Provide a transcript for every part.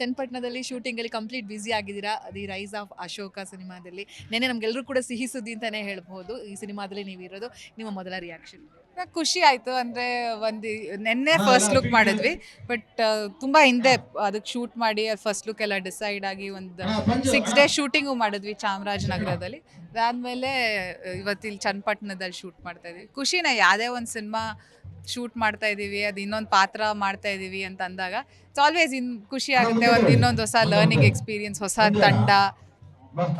ಚನ್ನಪಟ್ಟಣದಲ್ಲಿ ಶೂಟಿಂಗ್ ಅಲ್ಲಿ complete busy ಆಗಿದ್ದೀರಾ? ದಿ ರೈಸ್ ಆಫ್ ಅಶೋಕ ಸಿನಿಮಾದಲ್ಲಿ. ನೆನ್ನೆ ನಮ್ಗೆಲ್ಲರೂ ಕೂಡ ಸಿಹಿ ಸುದ್ದಿ ಅಂತಾನೆ ಹೇಳ್ಬಹುದು. ಈ ಸಿನಿಮಾದಲ್ಲಿ ನೀವು ಇರೋದು ನಿಮ್ಮ ಮೊದಲ ರಿಯಾಕ್ಷನ್ ಖುಷಿ ಆಯ್ತು. ಅಂದ್ರೆ ಒಂದು ನಿನ್ನೆ ಫಸ್ಟ್ ಲುಕ್ ಮಾಡಿದ್ವಿ. ಬಟ್ ತುಂಬಾ ಹಿಂದೆ ಅದಕ್ಕೆ ಶೂಟ್ ಮಾಡಿ ಫಸ್ಟ್ ಲುಕ್ ಎಲ್ಲ ಡಿಸೈಡ್ ಆಗಿ ಒಂದು ಸಿಕ್ಸ್ ಡೇ ಶೂಟಿಂಗು ಮಾಡಿದ್ವಿ ಚಾಮರಾಜನಗರದಲ್ಲಿ. ಅದಾದ್ಮೇಲೆ ಇವತ್ತಿಲ್ಲಿ ಚನ್ನಪಟ್ಟಣದಲ್ಲಿ ಶೂಟ್ ಮಾಡ್ತಾ ಇದ್ವಿ. ಖುಷಿನ ಯಾವುದೇ ಒಂದು ಸಿನಿಮಾ ಶೂಟ್ ಮಾಡ್ತಾ ಇದೀವಿ ಅದು ಇನ್ನೊಂದು ಪಾತ್ರ ಮಾಡ್ತಾ ಇದೀವಿ ಅಂತ ಅಂದಾಗ ಇಟ್ಸ್ ಆಲ್ವೇಸ್ ಇನ್ ಖುಷಿ ಆಗುತ್ತೆ ಒಂದು ಇನ್ನೊಂದು ಹೊಸ ಲರ್ನಿಂಗ್ ಎಕ್ಸ್ಪೀರಿಯನ್ಸ್ ಹೊಸ ತಂಡ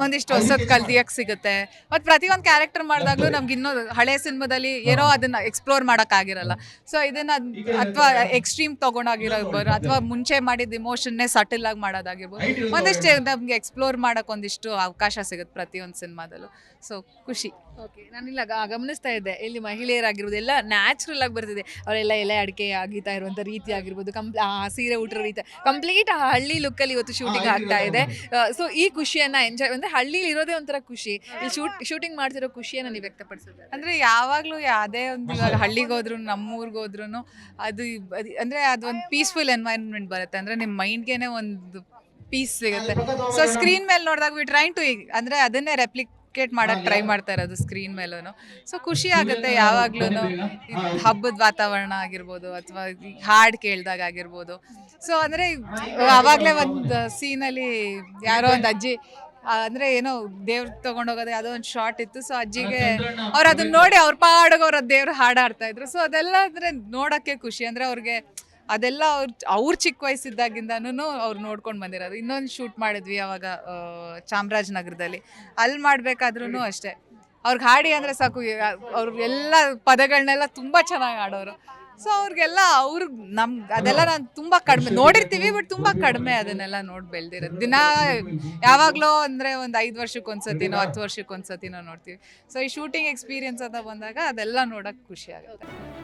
ಒಂದಿಷ್ಟು ಹೊಸದ್ ಕಲ್ತಿಯಕ್ ಸಿಗುತ್ತೆ. ಮತ್ತು ಪ್ರತಿಯೊಂದು ಕ್ಯಾರೆಕ್ಟರ್ ಮಾಡಿದಾಗ್ಲೂ ನಮ್ಗೆ ಇನ್ನೂ ಹಳೆ ಸಿನಿಮಾದಲ್ಲಿ ಏನೋ ಅದನ್ನ ಎಕ್ಸ್ಪ್ಲೋರ್ ಮಾಡೋಕ್ಕಾಗಿರಲ್ಲ ಸೊ ಇದನ್ನ ಅಥವಾ ಎಕ್ಸ್ಟ್ರೀಮ್ ತೊಗೊಂಡಾಗಿರೋರ್ಬೋದು ಅಥವಾ ಮುಂಚೆ ಮಾಡಿದ ಇಮೋಷನ್ನೇ ಸಟಲ್ ಆಗಿ ಮಾಡೋದಾಗಿರ್ಬೋದು ಒಂದಿಷ್ಟು ನಮ್ಗೆ ಎಕ್ಸ್ಪ್ಲೋರ್ ಮಾಡಕ್ ಒಂದಿಷ್ಟು ಅವಕಾಶ ಸಿಗುತ್ತೆ ಪ್ರತಿಯೊಂದು ಸಿನಿಮಾದಲ್ಲೂ ಸೊ ಖುಷಿ. ಓಕೆ. ನಾನಿಲ್ಲ ಗಮನಿಸ್ತಾ ಇದ್ದೆ. ಇಲ್ಲಿ ಮಹಿಳೆಯರಾಗಿರ್ಬೋದು ಎಲ್ಲ ನ್ಯಾಚುರಲ್ ಆಗಿ ಬರ್ತಿದೆ. ಅವರೆಲ್ಲ ಎಲೆ ಅಡಿಕೆ ಆಗಿತಾ ಇರುವಂಥ ರೀತಿ ಆಗಿರ್ಬೋದು. ಕಂಪ್ಲ ಆ ಸೀರೆ ಊಟ ರೀತಿ. ಕಂಪ್ಲೀಟ್ ಹಳ್ಳಿ ಹಳ್ಳಿ ಲುಕ್ಕಲ್ಲಿ ಇವತ್ತು ಶೂಟಿಂಗ್ ಆಗ್ತಾ ಇದೆ. ಸೊ ಈ ಖುಷಿಯನ್ನ ಎಂಜಾಯ್ ಅಂದ್ರೆ ಹಳ್ಳಿಲಿ ಇರೋದೇ ಒಂಥರ ಖುಷಿ. ಇಲ್ಲಿ ಶೂಟ್ ಶೂಟಿಂಗ್ ಮಾಡ್ತಿರೋ ಖುಷಿಯನ್ನ ನೀವು ವ್ಯಕ್ತಪಡಿಸಿದ್ರೆ ಅಂದ್ರೆ ಯಾವಾಗ್ಲೂ ಯಾವುದೇ ಒಂದು ಇವಾಗ ಹಳ್ಳಿಗೆ ಹೋದ್ರು ಊರಿಗೆ ಹೋದ್ರು ಅದು ಅಂದರೆ ಅದೊಂದು ಪೀಸ್ಫುಲ್ ಎನ್ವೈರನ್ಮೆಂಟ್ ಬರುತ್ತೆ. ಅಂದ್ರೆ ನಿಮ್ಮ ಮೈಂಡ್ಗೆನೆ ಒಂದು ಪೀಸ್ ಸಿಗುತ್ತೆ. ಸೊ ಸ್ಕ್ರೀನ್ ಮೇಲೆ ನೋಡಿದಾಗ ವಿ ಟ್ರೈನ್ ಟು ಅಂದ್ರೆ ಅದನ್ನೇ ರೆಪ್ಲಿಕೇಟ್ ಮಾಡಕ್ ಟ್ರೈ ಮಾಡ್ತಾ ಇರೋದು ಸ್ಕ್ರೀನ್ ಮೇಲೂ ಸೊ ಖುಷಿ ಆಗುತ್ತೆ ಯಾವಾಗ್ಲೂ ಹಬ್ಬದ ವಾತಾವರಣ ಆಗಿರ್ಬೋದು ಅಥವಾ ಹಾಡ್ ಕೇಳ್ದಾಗ ಆಗಿರ್ಬೋದು. ಸೊ ಅಂದ್ರೆ ಅವಾಗಲೇ ಒಂದು ಸೀನಲ್ಲಿ ಯಾರೋ ಒಂದು ಅಜ್ಜಿ ಅಂದ್ರೆ ಏನೋ ದೇವ್ರ ತಗೊಂಡೋಗೋದು ಯಾವುದೋ ಒಂದು ಶಾರ್ಟ್ ಇತ್ತು. ಸೊ ಅಜ್ಜಿಗೆ ಅವ್ರು ಅದನ್ನ ನೋಡಿ ಅವ್ರ ಪಾಡಗ ಅವ್ರ ದೇವ್ರ ಹಾಡಾಡ್ತಾ ಇದ್ರು. ಸೊ ಅದೆಲ್ಲ ಅಂದ್ರೆ ನೋಡಕ್ಕೆ ಖುಷಿ. ಅಂದ್ರೆ ಅವ್ರಿಗೆ ಅದೆಲ್ಲ ಅವ್ರ ಅವ್ರ ಚಿಕ್ಕ ವಯಸ್ಸಿದ್ದಾಗಿಂದನೂ ಅವ್ರು ನೋಡ್ಕೊಂಡು ಬಂದಿರೋದು. ಇನ್ನೊಂದು ಶೂಟ್ ಮಾಡಿದ್ವಿ ಅವಾಗ ಚಾಮರಾಜನಗರದಲ್ಲಿ ಅಲ್ಲಿ ಮಾಡಬೇಕಾದ್ರೂ ಅಷ್ಟೇ. ಅವ್ರಿಗೆ ಹಾಡಿ ಅಂದ್ರೆ ಸಾಕು ಅವ್ರ ಎಲ್ಲ ಪದಗಳನ್ನೆಲ್ಲ ತುಂಬಾ ಚೆನ್ನಾಗಿ ಆಡೋರು ಸೊ ಅವ್ರಿಗೆಲ್ಲ ಅವ್ರಿಗೆ ನಮ್ಗೆ ಅದೆಲ್ಲ ನಾನು ತುಂಬಾ ಕಡಿಮೆ ನೋಡಿರ್ತೀವಿ ಬಟ್ ತುಂಬಾ ಕಡಿಮೆ ಅದನ್ನೆಲ್ಲ ನೋಡಿ ಬೆಳ್ದಿರೋದು. ದಿನ ಯಾವಾಗಲೋ ಅಂದ್ರೆ ಒಂದು ಐದು ವರ್ಷಕ್ಕೆ ಒಂದ್ಸತಿನೋ ಹತ್ತು ವರ್ಷಕ್ಕೆ ಒಂದ್ಸತಿನೋ ನೋಡ್ತೀವಿ. ಸೊ ಈ ಶೂಟಿಂಗ್ ಎಕ್ಸ್ಪೀರಿಯನ್ಸ್ ಅಂತ ಬಂದಾಗ ಅದೆಲ್ಲ ನೋಡಕ್ ಖುಷಿ ಆಗುತ್ತೆ.